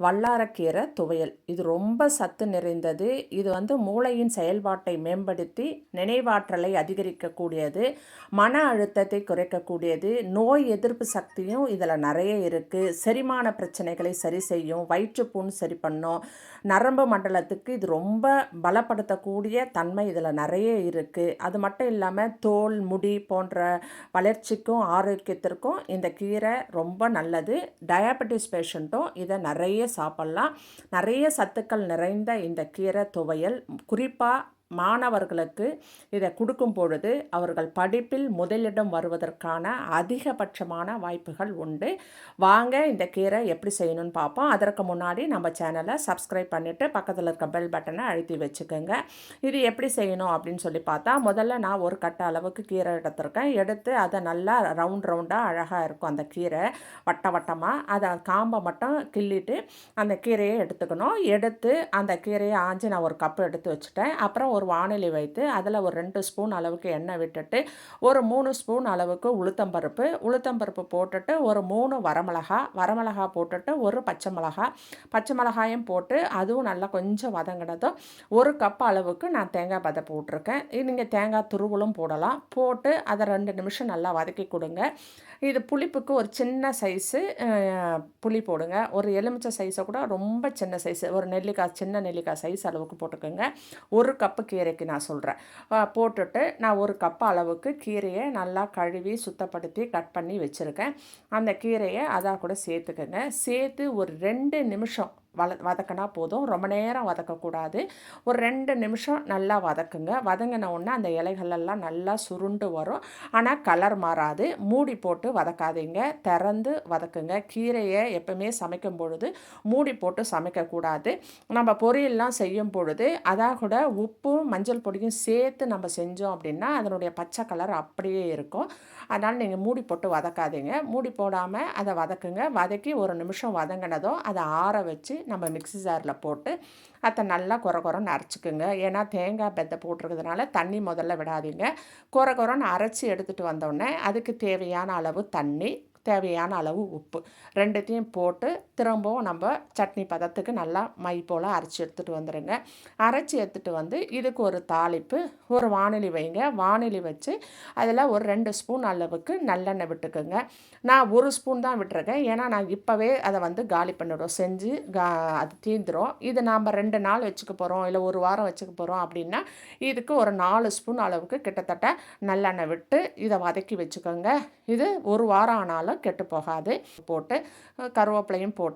வல்லாரக்கீரை துவையல். இது ரொம்ப சத்து நிறைந்தது. இது வந்து மூளையின் செயல்பாட்டை மேம்படுத்தி நினைவாற்றலை அதிகரிக்கக்கூடியது மன அழுத்தத்தை குறைக்கக்கூடியது நோய் எதிர்ப்பு சக்தியும் இதில் நிறைய இருக்குது செரிமான பிரச்சனைகளை சரி செய்யும் வயிற்றுப்புண் சரி பண்ணும் நரம்பு மண்டலத்துக்கு இது ரொம்ப பலப்படுத்தக்கூடிய தன்மை இதில் நிறைய இருக்குது அது மட்டும் இல்லாமல் தோல் முடி போன்ற வளர்ச்சிக்கும் ஆரோக்கியத்திற்கும் இந்த கீரை ரொம்ப நல்லது. டயபெட்டிஸ் பேஷண்ட்டும் இதை நிறைய சாப்பிட்லாம். நிறைய சத்துக்கள் நிறைந்த இந்த கீரை துவையல். குறிப்பாக மாணவர்களுக்கு இதை கொடுக்கும் பொழுது அவர்கள் படிப்பில் முதலிடம் வருவதற்கான அதிகபட்சமான வாய்ப்புகள் உண்டு. வாங்க இந்த கீரை எப்படி செய்யணும்னு பார்ப்போம். அதற்கு முன்னாடி நம்ம சேனலை சப்ஸ்கிரைப் பண்ணிவிட்டு பக்கத்தில் இருக்க பெல் பட்டனை அழுத்தி வச்சுக்கோங்க. இது எப்படி செய்யணும் அப்படின்னு சொல்லி பார்த்தா முதல்ல நான் ஒரு கட்ட அளவுக்கு கீரை எடுத்திருக்கேன். எடுத்து அதை நல்லா ரவுண்ட் ரவுண்டாக அழகாக இருக்கும் அந்த கீரை. வட்ட வட்டமாக அதை காம்பை மட்டும் கிள்ளிட்டு அந்த கீரையை எடுத்துக்கணும். எடுத்து அந்த கீரையை ஆஞ்சி நான் ஒரு கப்பு எடுத்து வச்சுட்டேன். அப்புறம் ஒரு வானிலை வைத்து அதில் ஒரு ரெண்டு ஸ்பூன் அளவுக்கு எண்ணெய் விட்டுட்டு ஒரு மூணு ஸ்பூன் அளவுக்கு உளுத்தம்பருப்பு உளுத்தம்பருப்பு போட்டுட்டு ஒரு மூணு வரமிளகா. வரமிளகா போட்டுட்டு ஒரு பச்சை மிளகா. பச்சை மிளகாயும் போட்டு அதுவும் நல்லா கொஞ்சம் வதங்கினதும் ஒரு கப் அளவுக்கு நான் தேங்காய் பதை போட்டிருக்கேன். நீங்கள் தேங்காய் துருவலும் போடலாம். போட்டு அதை ரெண்டு நிமிஷம் நல்லா வதக்கி கொடுங்க. இது புளிப்புக்கு ஒரு சின்ன சைஸு புளி போடுங்க. ஒரு எலுமிச்சை சைஸை கூட ரொம்ப சின்ன சைஸு ஒரு நெல்லிக்காய் சின்ன நெல்லிக்காய் சைஸ் அளவுக்கு போட்டுக்கோங்க. ஒரு கப்பு கீரைக்கு நான் சொல்கிறேன் போட்டுட்டு நான் ஒரு கப் அளவுக்கு கீரையை நல்லா கழுவி சுத்தப்படுத்தி கட் பண்ணி வச்சுருக்கேன். அந்த கீரையை அதாக கூட சேர்த்துக்கோங்க. சேர்த்து ஒரு ரெண்டு நிமிஷம் வள வதக்கினா போதும். ரொம்ப நேரம் வதக்கக்கூடாது. ஒரு ரெண்டு நிமிஷம் நல்லா வதக்குங்க. வதங்கின உடனே அந்த இலைகளெல்லாம் நல்லா சுருண்டு வரும். ஆனால் கலர் மாறாது. மூடி போட்டு வதக்காதீங்க. திறந்து வதக்குங்க. கீரையை எப்பவுமே சமைக்கும் பொழுது மூடி போட்டு சமைக்கக்கூடாது. நம்ம பொரியல்லாம் செய்யும் பொழுது அதாக கூட உப்பும் மஞ்சள் பொடியும் சேர்த்து நம்ம செஞ்சோம் அப்படின்னா அதனுடைய பச்சை கலர் அப்படியே இருக்கும். அதனால் நீங்கள் மூடி போட்டு வதக்காதீங்க. மூடி போடாமல் அதை வதக்குங்க. வதக்கி ஒரு நிமிஷம் வதங்கினதும் அதை ஆற வச்சு நம்ம மிக்சி ஜாரில் போட்டு அதை நல்லா குறை குறைன்னு அரைச்சிக்குங்க. ஏன்னா தேங்காய் பெத்தை போட்டிருக்கிறதுனால தண்ணி முதல்ல விடாதீங்க. குறை குறைன்னு அரைச்சி எடுத்துகிட்டு வந்தோடனே அதுக்கு தேவையான அளவு தண்ணி தேவையான அளவு உப்பு. ரெண்டுத்தையும் போட்டு திரும்பவும் நம்ம சட்னி பதத்துக்கு நல்லா மை போல் அரைச்சி எடுத்துகிட்டு வந்துடுங்க அரைச்சி எடுத்துகிட்டு வந்து இதுக்கு ஒரு தாளிப்பு ஒரு வானிலி வைங்க. வானிலி வச்சு அதில் ஒரு ரெண்டு ஸ்பூன் அளவுக்கு நல்லெண்ணெய் விட்டுக்குங்க. நான் ஒரு ஸ்பூன் தான் விட்டுருக்கேன். ஏன்னா நான் இப்போவே அதை வந்து காலி பண்ணிவிடும் செஞ்சு கா அது தீந்துடும் இது நாம் ரெண்டு நாள் வச்சுக்க போகிறோம் இல்லை ஒரு வாரம் வச்சுக்க போகிறோம் அப்படின்னா இதுக்கு ஒரு நாலு ஸ்பூன் அளவுக்கு கிட்டத்தட்ட நல்லெண்ணெய் விட்டு இதை வதக்கி வச்சுக்கோங்க. இது ஒரு வாரம் ஆனாலும் கெட்டு போகாது போட்டு கருவேப்பிலையும் போட்டு